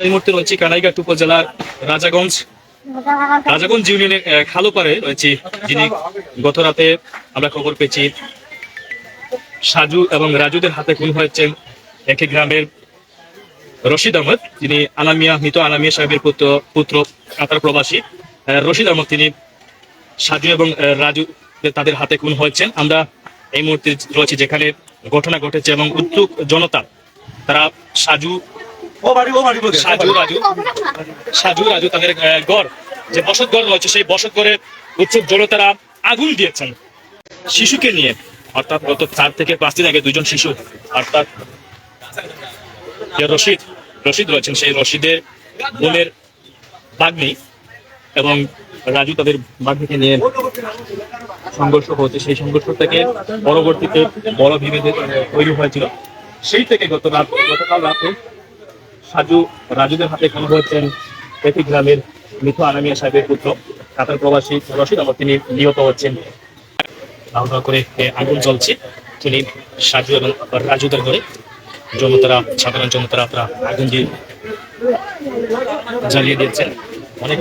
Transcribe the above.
এই মুহূর্তে রয়েছে কানাইঘাট উপজেলার রাজাগঞ্জ। রাজাগঞ্জ ইউনিয়নের যিনি গত রাতে আমরা খবর পেয়েছি, সাজু এবং রাজুদের হাতে খুন হয়েছেন একই গ্রামের রশিদ আহমদ, যিনি আলামিয়া মৃত আলামিয়া সাহেবের পুত্র পুত্র কাতার প্রবাসী। রশিদ আহমদ, তিনি সাজু এবং রাজু তাদের হাতে খুন হয়েছেন। আমরা এই মুহূর্তে রয়েছি যেখানে ঘটনা ঘটেছে এবং উত্তুক জনতা, তারা সাজু সাজু রাজু। সাজু রাজু তাদের গড়, যে রয়েছে, সেই আগুন দিয়েছেন শিশুকে নিয়ে। অর্থাৎ গত চার থেকে পাঁচ দিন আগে দুজন শিশু, অর্থাৎ রশিদ রশিদ রয়েছেন, সেই রশিদের বোনের বাগ্নি এবং রাজু তাদের বাগ্নিকে নিয়ে সংঘর্ষ হয়েছে। সেই সংঘর্ষ থেকে পরবর্তীতে বড় বিভেদের তৈরি হয়েছিল। সেই থেকে গত রাত, গতকাল রাতে সাজু রাজুদের হাতে খুন হয়েছেন একই গ্রামের মিথু আনামিয়া সাহেবের পুত্র, কাতার প্রবাসী রশিদ আবার তিনি নিহত হচ্ছেন। দাও করে আগুন জ্বলছে। তিনি সাজু এবং রাজুদের ঘরে জনতারা সাধারণ জনতারা তারা আগুন দিয়ে জ্বালিয়ে দিয়েছেন। অনেক